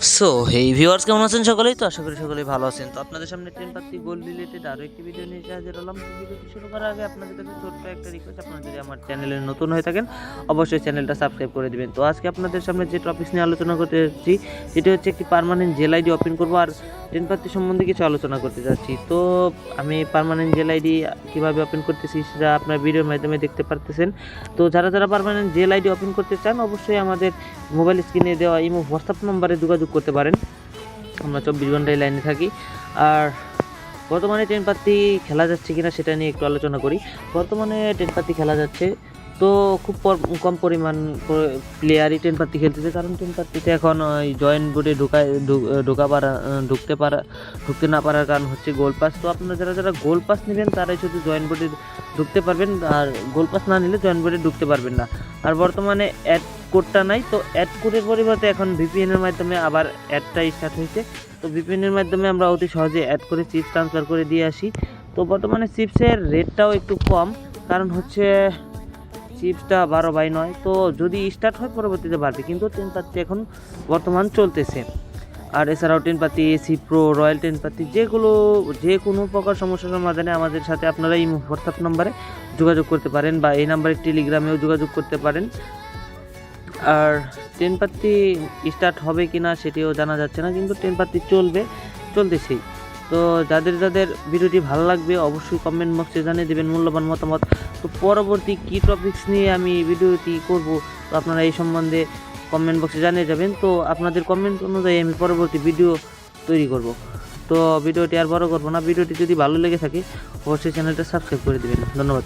So এই viewers কেমন আছেন সকলেই? তো আশা করি সকলেই ভালো আছেন। তো আপনাদের সামনে ট্রেন পাত্তি গোল্ড রিলেটেড আরও একটি ভিডিও নিয়ে এসে হাজির হলাম। ভিডিওটি শুরু করার আগে আপনাদের কাছে ছোট্ট একটা রিকোয়েস্ট আপনারা যদি আমার চ্যানেলে নতুন হয়ে থাকেন, অবশ্যই চ্যানেলটা সাবস্ক্রাইব করে দিবেন। তো আজকে আপনাদের সামনে যে টপিকস নিয়ে আলোচনা করতে যাচ্ছি, সেটি হচ্ছে একটি পারমানেন্ট জেল আইডি ওপেন করব। আর ট্রেন পাত্তি সম্বন্ধে কিছু আলোচনা করতে যাচ্ছি। তো আমি পারমানেন্ট জেল আইডি কীভাবে ওপেন করতেছি, সেটা আপনার ভিডিওর মাধ্যমে দেখতে পারতেছেন। তো যারা যারা পারমানেন্ট জেল আইডি ওপেন করতে চান, অবশ্যই আমাদের মোবাইল স্ক্রিনে দেওয়া ইমো হোয়াটসঅ্যাপ নম্বরে যোগাযোগ করতে পারেন। আমরা চব্বিশ ঘন্টায় লাইনে থাকি। আর বর্তমানে ট্রেন পাত্তি খেলা যাচ্ছে কিনা সেটা নিয়ে একটু আলোচনা করি। বর্তমানে ট্রেন পাত্তি খেলা যাচ্ছে তো খুব কম পরিমাণ প্লেয়ারই ট্রেন পাত্তি খেলতেছে। কারণ ট্রেন পাত্তিতে এখন ওই জয়েন্ট বোর্ডে ঢোকায় ঢোকা পারা, ঢুকতে পারা, ঢুকতে না পারার কারণ হচ্ছে গোল পাস তো আপনারা যারা যারা গোল পাস নেবেন, তারাই শুধু জয়েন্ট বোর্ডে ঢুকতে পারবেন। আর গোল পাস না নিলে জয়েন্ট বোর্ডে ঢুকতে পারবেন না। আর বর্তমানে অ্যাড কোডটা নাই। তো অ্যাড কোডের পরিবর্তে এখন ভিপিএনের মাধ্যমে আবার অ্যাডটা স্টার্ট হয়েছে। তো ভিপিএনের মাধ্যমে আমরা অতি সহজে অ্যাড করে চিপস ট্রান্সফার করে দিয়ে আসি। তো বর্তমানে চিপসের রেটটাও একটু কম। কারণ হচ্ছে চিপসটা বারো বাই নয়। তো যদি স্টার্ট হয় পরবর্তীতে বাড়বে, কিন্তু টেন পাত্তি এখন বর্তমান চলতেছে। আর এছাড়াও টেন পাতি এসি প্রো রয়্যাল টেন পাতি যেগুলো যে কোনো প্রকার সমস্যার সমাধানে আমাদের সাথে আপনারা এই হোয়াটসঅ্যাপ নাম্বারে যোগাযোগ করতে পারেন বা এই নাম্বারে টেলিগ্রামেও যোগাযোগ করতে পারেন। আর ট্রেন পাত্তি স্টার্ট হবে কি না সেটিও জানা যাচ্ছে না, কিন্তু ট্রেন পাত্তি চলবে, চলতেছেই। তো যাদের যাদের ভিডিওটি ভালো লাগবে, অবশ্যই কমেন্ট বক্সে জানিয়ে দেবেন মূল্যবান মতামত। তো পরবর্তী কী টপিকস নিয়ে আমি ভিডিওটি করব, তো আপনারা এই সম্বন্ধে কমেন্ট বক্সে জানিয়ে যাবেন। তো আপনাদের কমেন্ট অনুযায়ী আমি পরবর্তী ভিডিও তৈরি করব। তো ভিডিওটি আর বড় করব না, ভিডিওটি যদি ভালো লেগে থাকে, অবশ্যই চ্যানেলটা সাবস্ক্রাইব করে দেবেন। ধন্যবাদ।